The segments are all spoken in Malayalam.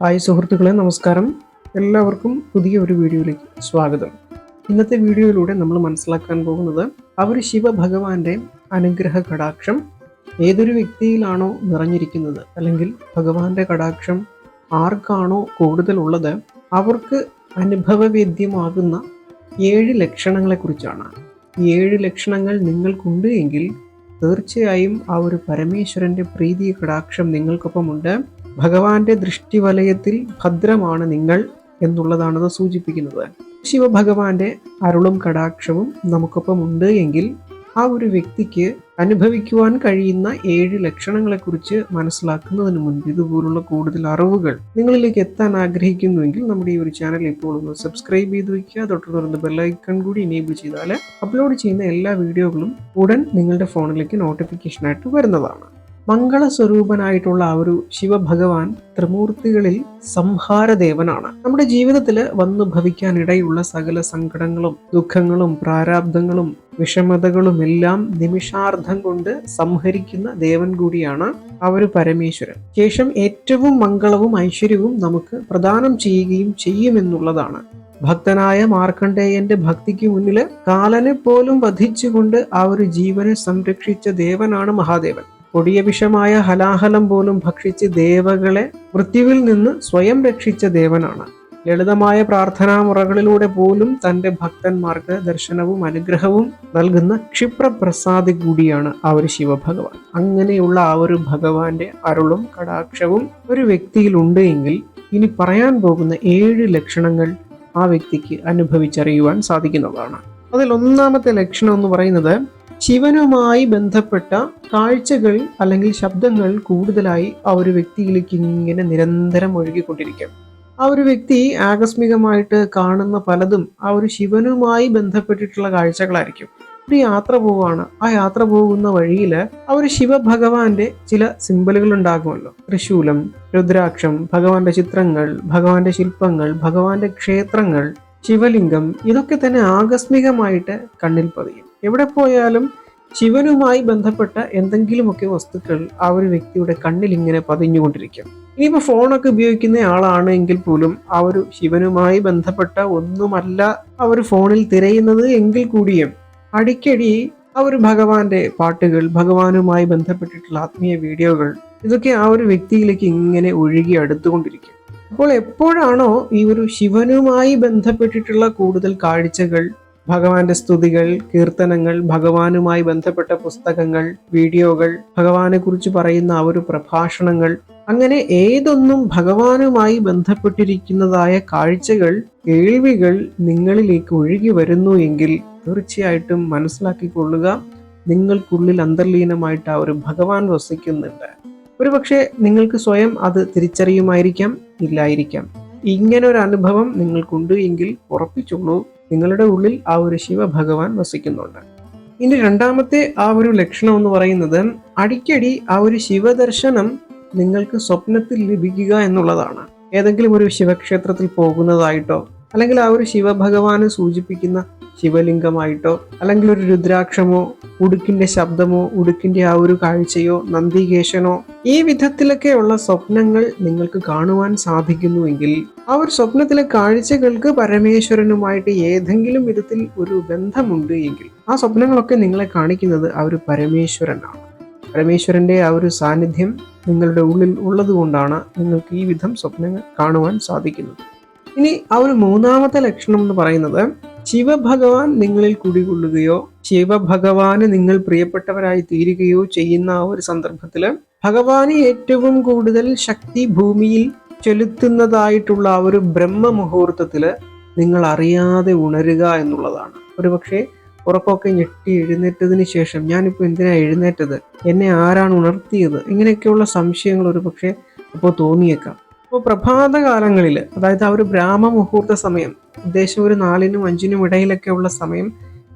ഹായ് സുഹൃത്തുക്കളെ നമസ്കാരം. എല്ലാവർക്കും പുതിയ ഒരു വീഡിയോയിലേക്ക് സ്വാഗതം. ഇന്നത്തെ വീഡിയോയിലൂടെ നമ്മൾ മനസ്സിലാക്കാൻ പോകുന്നത് അവർ ശിവഭഗവാന്റെ അനുഗ്രഹ കടാക്ഷം ഏതൊരു വ്യക്തിയിലാണോ നിറഞ്ഞിരിക്കുന്നത്? അല്ലെങ്കിൽ ഭഗവാന്റെ കടാക്ഷം ആർക്കാണോ കൂടുതലുള്ളത് അവർക്ക് അനുഭവവേദ്യമാകുന്ന ഏഴ് ലക്ഷണങ്ങളെക്കുറിച്ചാണ് ഏഴ് ലക്ഷണങ്ങൾ നിങ്ങൾക്കുണ്ട് എങ്കിൽ തീർച്ചയായും ആ ഒരു പരമേശ്വരന്റെ പ്രീതി കടാക്ഷം നിങ്ങൾക്കൊപ്പമുണ്ട്. ഭഗവാന്റെ ദൃഷ്ടിവലയത്തിൽ ഭദ്രമാണ് നിങ്ങൾ എന്നുള്ളതാണ് അത് സൂചിപ്പിക്കുന്നത്. ശിവഭഗവാന്റെ അരുളും കടാക്ഷവും നമുക്കൊപ്പം ഉണ്ട് എങ്കിൽ ആ ഒരു വ്യക്തിക്ക് അനുഭവിക്കുവാൻ കഴിയുന്ന ഏഴ് ലക്ഷണങ്ങളെക്കുറിച്ച് മനസ്സിലാക്കുന്നതിന് മുൻപ് ഇതുപോലുള്ള കൂടുതൽ അറിവുകൾ നിങ്ങളിലേക്ക് എത്താൻ ആഗ്രഹിക്കുന്നുവെങ്കിൽ നമ്മുടെ ഈ ഒരു ചാനൽ ഇപ്പോൾ ഒന്ന് സബ്സ്ക്രൈബ് ചെയ്ത് വയ്ക്കുക. തുടർന്ന് ബെല്ലൈക്കൺ കൂടി എനേബിൾ ചെയ്താൽ അപ്ലോഡ് ചെയ്യുന്ന എല്ലാ വീഡിയോകളും ഉടൻ നിങ്ങളുടെ ഫോണിലേക്ക് നോട്ടിഫിക്കേഷനായിട്ട് വരുന്നതാണ്. മംഗളസ്വരൂപനായിട്ടുള്ള ആ ഒരു ശിവഭഗവാൻ ത്രിമൂർത്തികളിൽ സംഹാരദേവനാണ്. നമ്മുടെ ജീവിതത്തിൽ വന്നു ഭവിക്കാനിടയുള്ള സകല സങ്കടങ്ങളും ദുഃഖങ്ങളും പ്രാരാബ്ദങ്ങളും വിഷമതകളും എല്ലാം നിമിഷാർദ്ധം കൊണ്ട് സംഹരിക്കുന്ന ദേവൻ കൂടിയാണ് ആ ഒരു പരമേശ്വരൻ. ശേഷം ഏറ്റവും മംഗളവും ഐശ്വര്യവും നമുക്ക് പ്രദാനം ചെയ്യുകയും ചെയ്യുമെന്നുള്ളതാണ്. ഭക്തനായ മാർക്കണ്ഡേയന്റെ ഭക്തിക്ക് മുന്നിൽ കാലനെ പോലും വധിച്ചുകൊണ്ട് ആ ഒരു ജീവനെ സംരക്ഷിച്ച ദേവനാണ് മഹാദേവൻ. കൊടിയ വിഷമായ ഹലാഹലം പോലും ഭക്ഷിച്ച് ദേവകളെ മൃത്യുവിൽ നിന്ന് സ്വയം രക്ഷിച്ച ദേവനാണ്. ലളിതമായ പ്രാർത്ഥനാ മുറകളിലൂടെ പോലും തന്റെ ഭക്തന്മാർക്ക് ദർശനവും അനുഗ്രഹവും നൽകുന്ന ക്ഷിപ്രപ്രസാദി കൂടിയാണ് ആ ഒരു ശിവഭഗവാൻ. അങ്ങനെയുള്ള ആ ഒരു ഭഗവാന്റെ അരുളും കടാക്ഷവും ഒരു വ്യക്തിയിൽ എങ്കിൽ ഇനി പറയാൻ പോകുന്ന ഏഴ് ലക്ഷണങ്ങൾ ആ വ്യക്തിക്ക് അനുഭവിച്ചറിയുവാൻ സാധിക്കുന്നതാണ്. അതിൽ ഒന്നാമത്തെ ലക്ഷണം എന്ന് പറയുന്നത് ശിവനുമായി ബന്ധപ്പെട്ട കാഴ്ചകൾ അല്ലെങ്കിൽ ശബ്ദങ്ങൾ കൂടുതലായി ആ ഒരു വ്യക്തിയിലേക്ക് ഇങ്ങനെ നിരന്തരം ഒഴുകിക്കൊണ്ടിരിക്കും. ആ ഒരു വ്യക്തി ആകസ്മികമായിട്ട് കാണുന്ന പലതും ആ ഒരു ശിവനുമായി ബന്ധപ്പെട്ടിട്ടുള്ള കാഴ്ചകളായിരിക്കും. ഒരു യാത്ര പോവുകയാണ്. ആ യാത്ര പോകുന്ന വഴിയിൽ ആ ഒരു ശിവഭഗവാന്റെ ചില സിമ്പലുകൾ ഉണ്ടാകുമല്ലോ. തൃശൂലം രുദ്രാക്ഷം ഭഗവാന്റെ ചിത്രങ്ങൾ ഭഗവാന്റെ ശില്പങ്ങൾ ഭഗവാന്റെ ക്ഷേത്രങ്ങൾ ശിവലിംഗം ഇതൊക്കെ തന്നെ ആകസ്മികമായിട്ട് കണ്ണിൽ പതിയും. എവിടെ പോയാലും ശിവനുമായി ബന്ധപ്പെട്ട എന്തെങ്കിലുമൊക്കെ വസ്തുക്കൾ ആ ഒരു വ്യക്തിയുടെ കണ്ണിൽ ഇങ്ങനെ പതിഞ്ഞുകൊണ്ടിരിക്കും. ഇനിയിപ്പോൾ ഫോണൊക്കെ ഉപയോഗിക്കുന്ന ആളാണ് എങ്കിൽ പോലും ആ ഒരു ശിവനുമായി ബന്ധപ്പെട്ട ഒന്നുമല്ല ആ ഒരു ഫോണിൽ തിരയുന്നത് എങ്കിൽ കൂടിയും അടിക്കടി ആ ഒരു ഭഗവാന്റെ പാട്ടുകൾ ഭഗവാനുമായി ബന്ധപ്പെട്ടിട്ടുള്ള ആത്മീയ വീഡിയോകൾ ഇതൊക്കെ ആ ഒരു വ്യക്തിയിലേക്ക് ഇങ്ങനെ ഒഴുകി അടുത്തുകൊണ്ടിരിക്കും. അപ്പോൾ എപ്പോഴാണോ ഈ ഒരു ശിവനുമായി ബന്ധപ്പെട്ടിട്ടുള്ള കൂടുതൽ കാഴ്ചകൾ ഭഗവാന്റെ സ്തുതികൾ കീർത്തനങ്ങൾ ഭഗവാനുമായി ബന്ധപ്പെട്ട പുസ്തകങ്ങൾ വീഡിയോകൾ ഭഗവാനെ കുറിച്ച് പറയുന്ന ആ ഒരു പ്രഭാഷണങ്ങൾ അങ്ങനെ ഏതൊന്നും ഭഗവാനുമായി ബന്ധപ്പെട്ടിരിക്കുന്നതായ കാഴ്ചകൾ കേൾവികൾ നിങ്ങളിലേക്ക് ഒഴുകി വരുന്നു എങ്കിൽ തീർച്ചയായിട്ടും മനസ്സിലാക്കിക്കൊള്ളുക. നിങ്ങൾക്കുള്ളിൽ അന്തർലീനമായിട്ട് ആ ഒരു ഭഗവാൻ വസിക്കുന്നുണ്ട്. ഒരുപക്ഷെ നിങ്ങൾക്ക് സ്വയം അത് തിരിച്ചറിയുമായിരിക്കാം ഇല്ലായിരിക്കാം. ഇങ്ങനെ ഒരു അനുഭവം നിങ്ങൾക്കുണ്ട് എങ്കിൽ ഉറപ്പിച്ചോളൂ. നിങ്ങളുടെ ഉള്ളിൽ ആ ഒരു ശിവഭഗവാൻ വസിക്കുന്നുണ്ട്. ഇനി രണ്ടാമത്തെ ആ ഒരു ലക്ഷണം എന്ന് പറയുന്നത് അടിക്കടി ആ ഒരു ശിവദർശനം നിങ്ങൾക്ക് സ്വപ്നത്തിൽ ലഭിക്കുക എന്നുള്ളതാണ്. ഏതെങ്കിലും ഒരു ശിവക്ഷേത്രത്തിൽ പോകുന്നതായിട്ടോ അല്ലെങ്കിൽ ആ ഒരു ശിവഭഗവാനെ സൂചിപ്പിക്കുന്ന ശിവലിംഗമായിട്ടോ അല്ലെങ്കിൽ ഒരു രുദ്രാക്ഷമോ ഉടുക്കിന്റെ ശബ്ദമോ ഉടുക്കിന്റെ ആ ഒരു കാഴ്ചയോ നന്ദികേശനോ ഈ വിധത്തിലൊക്കെയുള്ള സ്വപ്നങ്ങൾ നിങ്ങൾക്ക് കാണുവാൻ സാധിക്കുന്നുവെങ്കിൽ ആ ഒരു സ്വപ്നത്തിലെ കാഴ്ചകൾക്ക് പരമേശ്വരനുമായിട്ട് ഏതെങ്കിലും വിധത്തിൽ ഒരു ബന്ധമുണ്ട് എങ്കിൽ ആ സ്വപ്നങ്ങളൊക്കെ നിങ്ങളെ കാണിക്കുന്നത് ആ ഒരു പരമേശ്വരനാണ്. പരമേശ്വരന്റെ ആ ഒരു സാന്നിധ്യം നിങ്ങളുടെ ഉള്ളിൽ ഉള്ളതുകൊണ്ടാണ് നിങ്ങൾക്ക് ഈ വിധം സ്വപ്നങ്ങൾ കാണുവാൻ സാധിക്കുന്നത്. ഇനി ആ ഒരു മൂന്നാമത്തെ ലക്ഷണം എന്ന് പറയുന്നത് ശിവഭഗവാൻ നിങ്ങളിൽ കുടികൊള്ളുകയോ ശിവഭഗവാന് നിങ്ങൾ പ്രിയപ്പെട്ടവരായി തീരുകയോ ചെയ്യുന്ന ആ ഒരു സന്ദർഭത്തിൽ ഭഗവാന് ഏറ്റവും കൂടുതൽ ശക്തി ഭൂമിയിൽ ചെലുത്തുന്നതായിട്ടുള്ള ആ ഒരു ബ്രഹ്മ മുഹൂർത്തത്തിൽ നിങ്ങൾ അറിയാതെ ഉണരുക എന്നുള്ളതാണ്. ഒരുപക്ഷെ ഉറപ്പൊക്കെ ഞെട്ടി എഴുന്നേറ്റതിന് ശേഷം ഞാനിപ്പോൾ എന്തിനാണ് എഴുന്നേറ്റത്? എന്നെ ആരാണ് ഉണർത്തിയത്? ഇങ്ങനെയൊക്കെയുള്ള സംശയങ്ങൾ ഒരു പക്ഷേ അപ്പോൾ തോന്നിയേക്കാം. അപ്പോൾ പ്രഭാതകാലങ്ങളിൽ അതായത് ആ ഒരു ബ്രാഹ്മ മുഹൂർത്ത സമയം ഉദ്ദേശം ഒരു നാലിനും അഞ്ചിനും ഇടയിലൊക്കെ ഉള്ള സമയം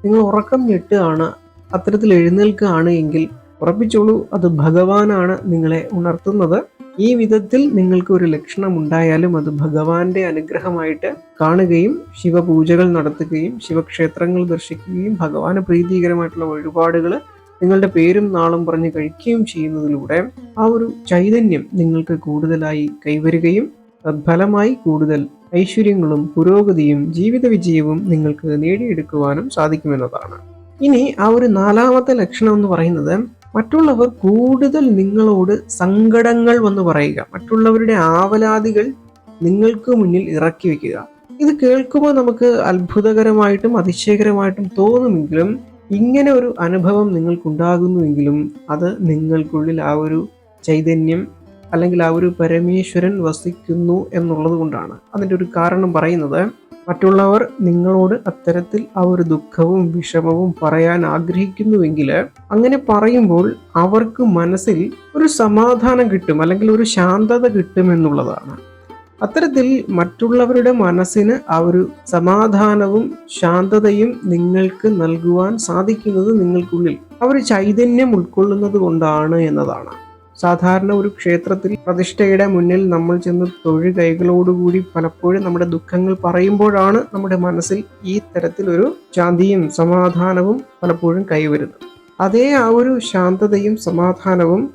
നിങ്ങൾ ഉറക്കം ഞെട്ടുകയാണ് അത്തരത്തിൽ എഴുന്നേൽക്കുകയാണ് എങ്കിൽ ഉറപ്പിച്ചോളൂ അത് ഭഗവാനാണ് നിങ്ങളെ ഉണർത്തുന്നത്. ഈ വിധത്തിൽ നിങ്ങൾക്ക് ഒരു ലക്ഷണം ഉണ്ടായാലും അത് ഭഗവാന്റെ അനുഗ്രഹമായിട്ട് കാണുകയും ശിവപൂജകൾ നടത്തുകയും ശിവക്ഷേത്രങ്ങൾ ദർശിക്കുകയും ഭഗവാന് പ്രീതികരമായിട്ടുള്ള വഴിപാടുകൾ നിങ്ങളുടെ പേരും നാളും പറഞ്ഞ് കഴിക്കുകയും ചെയ്യുന്നതിലൂടെ ആ ഒരു ചൈതന്യം നിങ്ങൾക്ക് കൂടുതലായി കൈവരുകയും തദ്ഫലമായി കൂടുതൽ ഐശ്വര്യങ്ങളും പുരോഗതിയും ജീവിത വിജയവും നിങ്ങൾക്ക് നേടിയെടുക്കുവാനും സാധിക്കുമെന്നതാണ്. ഇനി ആ ഒരു നാലാമത്തെ ലക്ഷണം എന്ന് പറയുന്നത് മറ്റുള്ളവർ കൂടുതൽ നിങ്ങളോട് സങ്കടങ്ങൾ വന്ന് പറയുക. മറ്റുള്ളവരുടെ ആവലാതികൾ നിങ്ങൾക്ക് മുന്നിൽ ഇറക്കി വെക്കുക. ഇത് കേൾക്കുമ്പോൾ നമുക്ക് അത്ഭുതകരമായിട്ടും അതിശയകരമായിട്ടും തോന്നുമെങ്കിലും ഇങ്ങനെ ഒരു അനുഭവം നിങ്ങൾക്കുണ്ടാകുന്നുവെങ്കിലും അത് നിങ്ങൾക്കുള്ളിൽ ആ ഒരു ചൈതന്യം അല്ലെങ്കിൽ ആ ഒരു പരമേശ്വരൻ വസിക്കുന്നു എന്നുള്ളത് കൊണ്ടാണ്. അതിന്റെ ഒരു കാരണം പറയുന്നത് മറ്റുള്ളവർ നിങ്ങളോട് അത്തരത്തിൽ ആ ഒരു ദുഃഖവും വിഷമവും പറയാൻ ആഗ്രഹിക്കുന്നുവെങ്കിൽ അങ്ങനെ പറയുമ്പോൾ അവർക്ക് മനസ്സിൽ ഒരു സമാധാനം കിട്ടും അല്ലെങ്കിൽ ഒരു ശാന്തത കിട്ടും എന്നുള്ളതാണ് അത്തരത്തിൽ മറ്റുള്ളവരുടെ മനസ്സിന് ആ ഒരു സമാധാനവും ശാന്തതയും നിങ്ങൾക്ക് നൽകുവാൻ സാധിക്കുന്നത് നിങ്ങൾക്കുള്ളിൽ ആ ഒരു ചൈതന്യം ഉൾക്കൊള്ളുന്നത് കൊണ്ടാണ് എന്നതാണ്. സാധാരണ ഒരു ക്ഷേത്രത്തിൽ പ്രതിഷ്ഠയുടെ മുന്നിൽ നമ്മൾ ചെന്ന് തൊഴു കൈകളോടുകൂടി പലപ്പോഴും നമ്മുടെ ദുഃഖങ്ങൾ പറയുമ്പോഴാണ് നമ്മുടെ മനസ്സിൽ ഈ തരത്തിലൊരു ശാന്തിയും സമാധാനവും പലപ്പോഴും കൈവരുന്നത്. അതേ ആ ഒരു ശാന്തതയും സമാധാനവും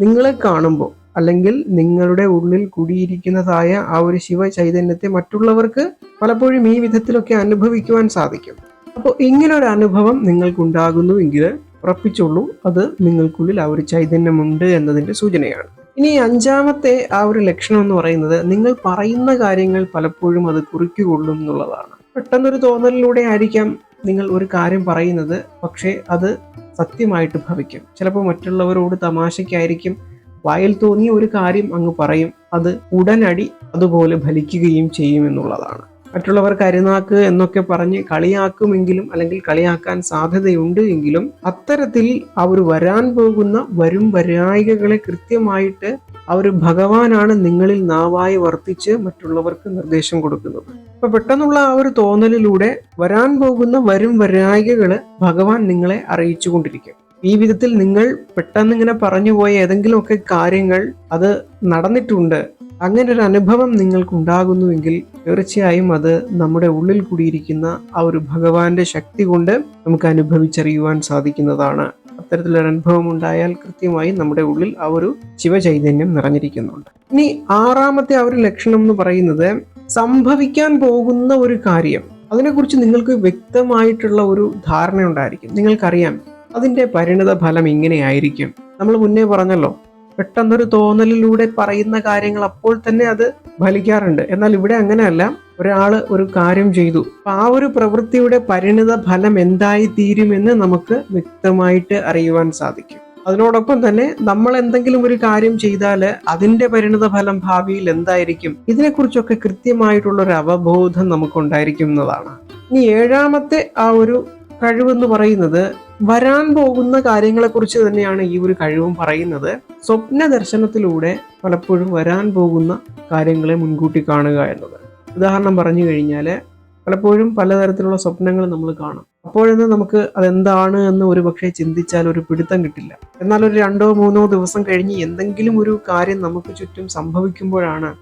നിങ്ങളെ കാണുമ്പോൾ അല്ലെങ്കിൽ നിങ്ങളുടെ ഉള്ളിൽ കുടിയിരിക്കുന്നതായ ആ ഒരു ശിവ ചൈതന്യത്തെ മറ്റുള്ളവർക്ക് പലപ്പോഴും ഈ വിധത്തിലൊക്കെ അനുഭവിക്കുവാൻ സാധിക്കും. അപ്പോൾ ഇങ്ങനൊരു അനുഭവം നിങ്ങൾക്കുണ്ടാകുന്നു എങ്കിൽ ഉറപ്പിച്ചുള്ളൂ അത് നിങ്ങൾക്കുള്ളിൽ ആ ഒരു ചൈതന്യമുണ്ട് എന്നതിന്റെ സൂചനയാണ്. ഇനി അഞ്ചാമത്തെ ആ ഒരു ലക്ഷണം എന്ന് പറയുന്നത് നിങ്ങൾ പറയുന്ന കാര്യങ്ങൾ പലപ്പോഴും അത് കുറിക്കുകൊള്ളും എന്നുള്ളതാണ്. പെട്ടെന്നൊരു തോന്നലിലൂടെ ആയിരിക്കാം നിങ്ങൾ ഒരു കാര്യം പറയുന്നത് പക്ഷേ അത് സത്യമായിട്ട് ഭവിക്കും. ചിലപ്പോൾ മറ്റുള്ളവരോട് തമാശയ്ക്കായിരിക്കും വായിൽ തോന്നിയ ഒരു കാര്യം അങ്ങ് പറയും. അത് ഉടനടി അതുപോലെ ഫലിക്കുകയും ചെയ്യും എന്നുള്ളതാണ്. മറ്റുള്ളവർ കരുനാക്ക് എന്നൊക്കെ പറഞ്ഞ് കളിയാക്കുമെങ്കിലും അല്ലെങ്കിൽ കളിയാക്കാൻ സാധ്യതയുണ്ട് എങ്കിലും അത്തരത്തിൽ അവർ വരാൻ പോകുന്ന വരും വരായികകളെ കൃത്യമായിട്ട് അവർ ഭഗവാനാണ് നിങ്ങളിൽ നാവായി വർത്തിച്ച് മറ്റുള്ളവർക്ക് നിർദ്ദേശം കൊടുക്കുന്നത്. അപ്പൊ പെട്ടെന്നുള്ള ആ ഒരു തോന്നലിലൂടെ വരാൻ പോകുന്ന വരും വരായികകൾ ഭഗവാൻ നിങ്ങളെ അറിയിച്ചു കൊണ്ടിരിക്കും ഈ വിധത്തിൽ നിങ്ങൾ പെട്ടെന്ന് ഇങ്ങനെ പറഞ്ഞു പോയ ഏതെങ്കിലുമൊക്കെ കാര്യങ്ങൾ അത് നടന്നിട്ടുണ്ട്. അങ്ങനെ ഒരു അനുഭവം നിങ്ങൾക്ക് ഉണ്ടാകുന്നുവെങ്കിൽ തീർച്ചയായും അത് നമ്മുടെ ഉള്ളിൽ കൂടിയിരിക്കുന്ന ആ ഒരു ഭഗവാന്റെ ശക്തി കൊണ്ട് നമുക്ക് അനുഭവിച്ചറിയുവാൻ സാധിക്കുന്നതാണ്. അത്തരത്തിലൊരു അനുഭവം ഉണ്ടായാൽ കൃത്യമായി നമ്മുടെ ഉള്ളിൽ ആ ഒരു ശിവചൈതന്യം നിറഞ്ഞിരിക്കുന്നുണ്ട്. ഇനി ആറാമത്തെ ആ ഒരു ലക്ഷണം എന്ന് പറയുന്നത് സംഭവിക്കാൻ പോകുന്ന ഒരു കാര്യം. അതിനെക്കുറിച്ച് നിങ്ങൾക്ക് വ്യക്തമായിട്ടുള്ള ഒരു ധാരണ ഉണ്ടായിരിക്കും നിങ്ങൾക്കറിയാം അതിന്റെ പരിണിത ഫലം ഇങ്ങനെയായിരിക്കും. നമ്മൾ മുന്നേ പറഞ്ഞല്ലോ പെട്ടെന്നൊരു തോന്നലിലൂടെ പറയുന്ന കാര്യങ്ങൾ അപ്പോൾ തന്നെ അത് ഫലിക്കാറുണ്ട്. എന്നാൽ ഇവിടെ അങ്ങനെയല്ല. ഒരാൾ ഒരു കാര്യം ചെയ്തു. അപ്പൊ ആ ഒരു പ്രവൃത്തിയുടെ പരിണിത ഫലം എന്തായി തീരുമെന്ന് നമുക്ക് വ്യക്തമായിട്ട് അറിയുവാൻ സാധിക്കും. അതിനോടൊപ്പം തന്നെ നമ്മൾ എന്തെങ്കിലും ഒരു കാര്യം ചെയ്താൽ അതിന്റെ പരിണിത ഫലം ഭാവിയിൽ എന്തായിരിക്കും? ഇതിനെക്കുറിച്ചൊക്കെ കൃത്യമായിട്ടുള്ള ഒരു അവബോധം നമുക്കുണ്ടായിരിക്കുന്നതാണ് ഇനി ഏഴാമത്തെ ആ ഒരു കഴിവെന്ന് പറയുന്നത് വരാൻ പോകുന്ന കാര്യങ്ങളെക്കുറിച്ച് തന്നെയാണ് ഈ ഒരു കഴിവും പറയുന്നത്. സ്വപ്ന ദർശനത്തിലൂടെ പലപ്പോഴും വരാൻ പോകുന്ന കാര്യങ്ങളെ മുൻകൂട്ടി കാണുക എന്നത്. ഉദാഹരണം പറഞ്ഞു കഴിഞ്ഞാൽ പലപ്പോഴും പലതരത്തിലുള്ള സ്വപ്നങ്ങൾ നമ്മൾ കാണും. അപ്പോഴൊന്നും നമുക്ക് അതെന്താണ് എന്ന് ഒരു പക്ഷേ ചിന്തിച്ചാൽ ഒരു പിടുത്തം കിട്ടില്ല. എന്നാൽ ഒരു രണ്ടോ മൂന്നോ ദിവസം കഴിഞ്ഞ് എന്തെങ്കിലും ഒരു കാര്യം നമുക്ക് ചുറ്റും സംഭവിക്കുമ്പോഴാണ്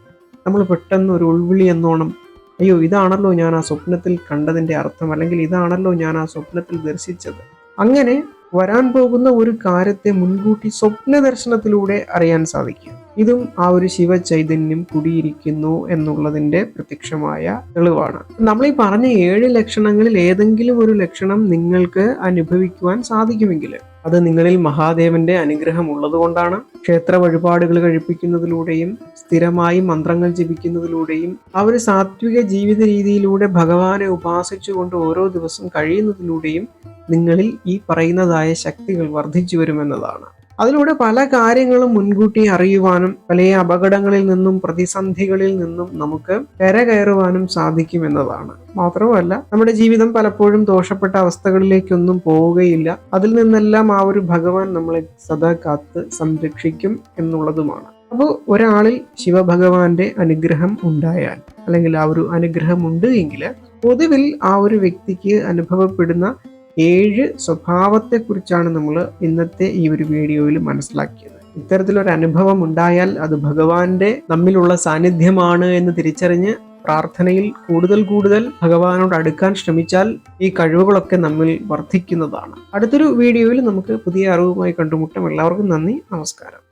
നമ്മൾ പെട്ടെന്ന് ഒരു ഉൾവിളി എന്നോണം അയ്യോ ഇതാണല്ലോ ഞാൻ ആ സ്വപ്നത്തിൽ കണ്ടതിന്റെ അർത്ഥം അല്ലെങ്കിൽ ഇതാണല്ലോ ഞാൻ ആ സ്വപ്നത്തിൽ ദർശിച്ചത്. അങ്ങനെ വരാൻ പോകുന്ന ഒരു കാര്യത്തെ മുൻകൂട്ടി സ്വപ്ന ദർശനത്തിലൂടെ അറിയാൻ സാധിക്കും. ഇതും ആ ഒരു ശിവ ചൈതന്യം കുടിയിരിക്കുന്നു എന്നുള്ളതിന്റെ പ്രത്യക്ഷമായ തെളിവാണ്. നമ്മൾ ഈ പറഞ്ഞ ഏഴ് ലക്ഷണങ്ങളിൽ ഏതെങ്കിലും ഒരു ലക്ഷണം നിങ്ങൾക്ക് അനുഭവിക്കുവാൻ സാധിക്കുമെങ്കിൽ അത് നിങ്ങളിൽ മഹാദേവന്റെ അനുഗ്രഹം ഉള്ളതുകൊണ്ടാണ്. ക്ഷേത്ര വഴിപാടുകൾ കഴിപ്പിക്കുന്നതിലൂടെയും സ്ഥിരമായി മന്ത്രങ്ങൾ ജപിക്കുന്നതിലൂടെയും ആ ഒരു സാത്വിക ജീവിത രീതിയിലൂടെ ഭഗവാനെ ഉപാസിച്ചുകൊണ്ട് ഓരോ ദിവസം കഴിയുന്നതിലൂടെയും നിങ്ങളിൽ ഈ പറയുന്നതായ ശക്തികൾ വർദ്ധിച്ചു വരുമെന്നതാണ്. അതിലൂടെ പല കാര്യങ്ങളും മുൻകൂട്ടി അറിയുവാനും പല അപകടങ്ങളിൽ നിന്നും പ്രതിസന്ധികളിൽ നിന്നും നമുക്ക് കരകയറുവാനും സാധിക്കും എന്നതാണ് മാത്രമല്ല നമ്മുടെ ജീവിതം പലപ്പോഴും ദോഷപ്പെട്ട അവസ്ഥകളിലേക്കൊന്നും പോവുകയില്ല. അതിൽ നിന്നെല്ലാം ആ ഒരു ഭഗവാൻ നമ്മളെ സദാ കാത്ത് സംരക്ഷിക്കും എന്നുള്ളതുമാണ്. അപ്പോൾ ഒരാളിൽ ശിവഭഗവാന്റെ അനുഗ്രഹം ഉണ്ടായാൽ അല്ലെങ്കിൽ ആ ഒരു അനുഗ്രഹം ഉണ്ട് എങ്കിൽ പൊതുവിൽ ആ ഒരു വ്യക്തിക്ക് അനുഭവപ്പെടുന്ന ഏഴ് സ്വഭാവത്തെക്കുറിച്ചാണ് നമ്മൾ ഇന്നത്തെ ഈ ഒരു വീഡിയോയിൽ മനസ്സിലാക്കിയത്. ഇത്തരത്തിലൊരു അനുഭവം ഉണ്ടായാൽ അത് ഭഗവാന്റെ നമ്മിലുള്ള സാന്നിധ്യമാണ് എന്ന് തിരിച്ചറിഞ്ഞ് പ്രാർത്ഥനയിൽ കൂടുതൽ കൂടുതൽ ഭഗവാനോട് അടുക്കാൻ ശ്രമിച്ചാൽ ഈ കഴിവുകളൊക്കെ നമ്മിൽ വർദ്ധിക്കുന്നതാണ്. അടുത്തൊരു വീഡിയോയിൽ നമുക്ക് പുതിയ അറിവുമായി കണ്ടുമുട്ടാം. എല്ലാവർക്കും നന്ദി. നമസ്കാരം.